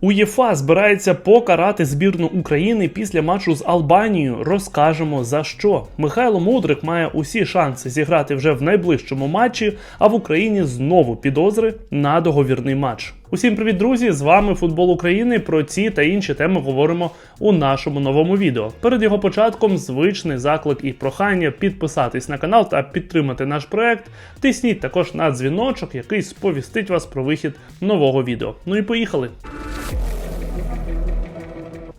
УЄФА збирається покарати збірну України після матчу з Албанією. Розкажемо за що. Михайло Мудрик має усі шанси зіграти вже в найближчому матчі, а в Україні знову підозри на договірний матч. Усім привіт, друзі! З вами Футбол України. Про ці та інші теми говоримо у нашому новому відео. Перед його початком звичний заклик і прохання підписатись на канал та підтримати наш проект. Тисніть також на дзвіночок, який сповістить вас про вихід нового відео. Ну і поїхали!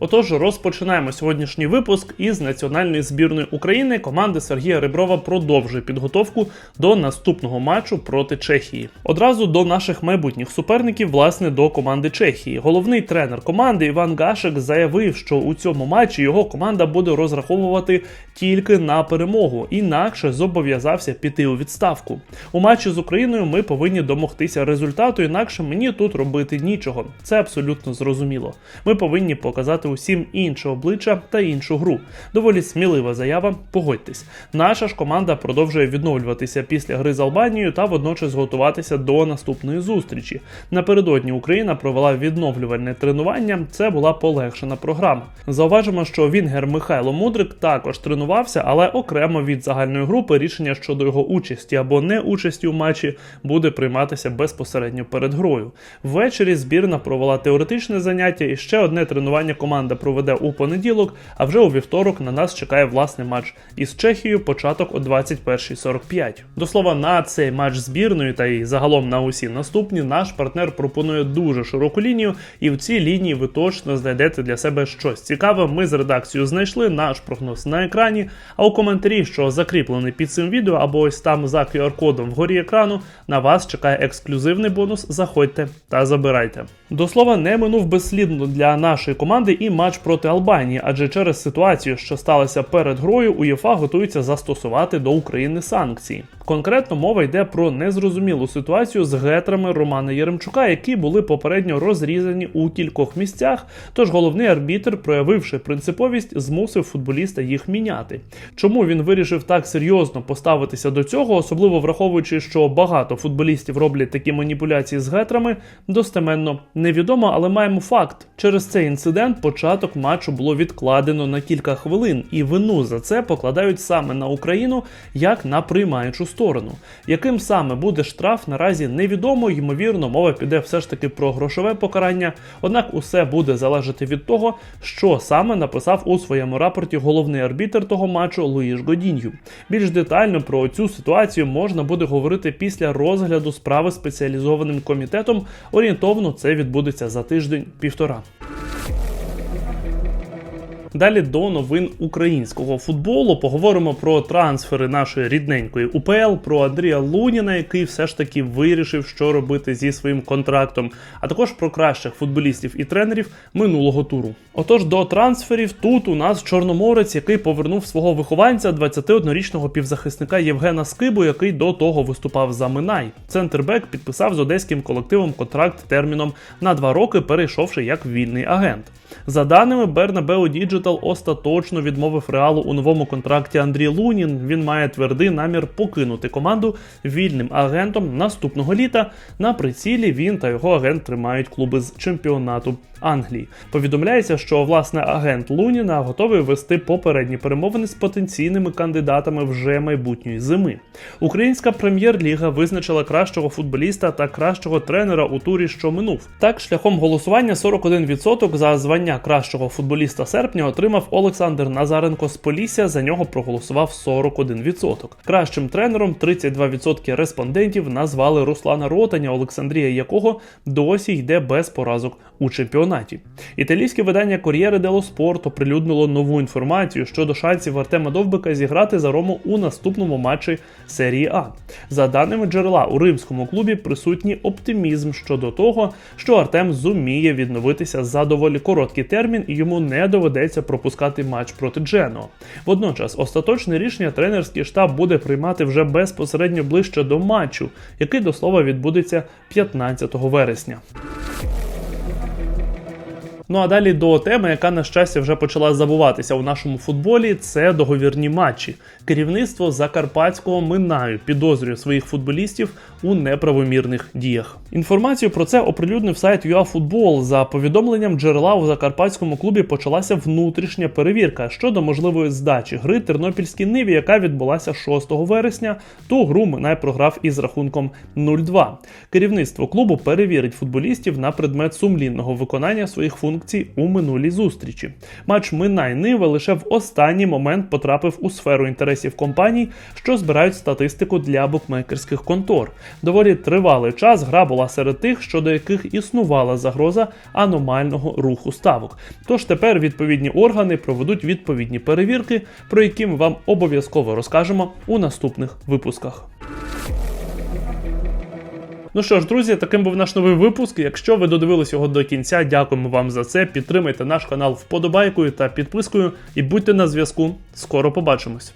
Отож, розпочинаємо сьогоднішній випуск із національної збірної України. Команда Сергія Реброва продовжує підготовку до наступного матчу проти Чехії. Одразу до наших майбутніх суперників, власне, до команди Чехії. Головний тренер команди Іван Гашек заявив, що у цьому матчі його команда буде розраховувати тільки на перемогу, інакше зобов'язався піти у відставку. У матчі з Україною ми повинні домогтися результату, інакше мені тут робити нічого. Це абсолютно зрозуміло. Ми повинні показати усім інше обличчя та іншу гру. Доволі смілива заява. Погодьтесь, наша ж команда продовжує відновлюватися після гри з Албанією та водночас готуватися до наступної зустрічі. Напередодні Україна провела відновлювальне тренування. Це була полегшена програма. Зауважимо, що Вінгер Михайло Мудрик також тренувався, але окремо від загальної групи рішення щодо його участі або не участі у матчі буде прийматися безпосередньо перед грою. Ввечері збірна провела теоретичне заняття і ще одне тренування команди проведе у понеділок. А вже у вівторок на нас чекає власний матч із Чехією. Початок о 21.45. До слова, на цей матч збірної та й загалом на усі наступні наш партнер пропонує дуже широку лінію, і в цій лінії ви точно знайдете для себе щось цікаве. Ми з редакцією знайшли наш прогноз на екрані. А у коментарі, що закріплений під цим відео, або ось там за QR-кодом вгорі екрану, на вас чекає ексклюзивний бонус. Заходьте та забирайте. До слова, не минув безслідно для нашої команди і матч проти Албанії, адже через ситуацію, що сталася перед грою, УЄФА готується застосувати до України санкції. Конкретно мова йде про незрозумілу ситуацію з гетрами Романа Єремчука, які були попередньо розрізані у кількох місцях. Тож головний арбітр, проявивши принциповість, змусив футболіста їх міняти. Чому він вирішив так серйозно поставитися до цього, особливо враховуючи, що багато футболістів роблять такі маніпуляції з гетрами, достеменно невідомо, але маємо факт. Через цей інцидент початок матчу було відкладено на кілька хвилин, і вину за це покладають саме на Україну як на приймаючу сторону. Яким саме буде штраф, наразі невідомо, ймовірно, мова піде все ж таки про грошове покарання. Однак усе буде залежати від того, що саме написав у своєму рапорті головний арбітр того матчу Луїш Годінью. Більш детально про цю ситуацію можна буде говорити після розгляду справи спеціалізованим комітетом. Орієнтовно це відбудеться за тиждень-півтора. Далі до новин українського футболу поговоримо про трансфери нашої рідненької УПЛ, про Андрія Луніна, який все ж таки вирішив, що робити зі своїм контрактом, а також про кращих футболістів і тренерів минулого туру. Отож, до трансферів тут у нас Чорноморець, який повернув свого вихованця 21-річного півзахисника Євгена Скибу, який до того виступав за Минай. Центрбек підписав з одеським колективом контракт терміном на два роки, перейшовши як вільний агент. За даними Бернабеу Діджитал, остаточно відмовив реалу у новому контракті Андрій Лунін. Він має твердий намір покинути команду вільним агентом наступного літа. На прицілі він та його агент тримають клуби з чемпіонату Англії. Повідомляється, що власне агент Луніна готовий вести попередні перемовини з потенційними кандидатами вже майбутньої зими. Українська прем'єр-ліга визначила кращого футболіста та кращого тренера у турі, що минув. Так, шляхом голосування 41% за звання кращого футболіста серпня отримав Олександр Назаренко з Полісся. За нього проголосував 41%. Кращим тренером 32% респондентів назвали Руслана Ротаня, Олександрія якого досі йде без поразок у чемпіонаті. Італійське видання Кор'єре дело Спорт оприлюднило нову інформацію щодо шансів Артема Довбика зіграти за Рому у наступному матчі серії А. За даними джерела у римському клубі присутній оптимізм щодо того, що Артем зуміє відновитися за доволі короткий термін і йому не доведеться пропускати матч проти Джено. Водночас, остаточне рішення тренерський штаб буде приймати вже безпосередньо ближче до матчу, який до слова відбудеться 15 вересня. Ну а далі до теми, яка на щастя вже почала забуватися у нашому футболі, це договірні матчі. Керівництво Закарпатського Минаю підозрює своїх футболістів у неправомірних діях. Інформацію про це оприлюднив сайт UAFootball. За повідомленням джерела у закарпатському клубі почалася внутрішня перевірка щодо можливої здачі гри Тернопільській Ниві, яка відбулася 6 вересня. Ту гру Минай програв із рахунком 0-2. Керівництво клубу перевірить футболістів на предмет сумлінного виконання своїх функцій у минулій зустрічі. Матч Минай Нива лише в останній момент потрапив у сферу інтересів компаній, що збирають статистику для букмекерських контор. Доволі тривалий час гра була серед тих, щодо яких існувала загроза аномального руху ставок. Тож тепер відповідні органи проведуть відповідні перевірки, про які ми вам обов'язково розкажемо у наступних випусках. Ну що ж, друзі, таким був наш новий випуск. Якщо ви додивились його до кінця, дякуємо вам за це. Підтримайте наш канал вподобайкою та підпискою і будьте на зв'язку. Скоро побачимось.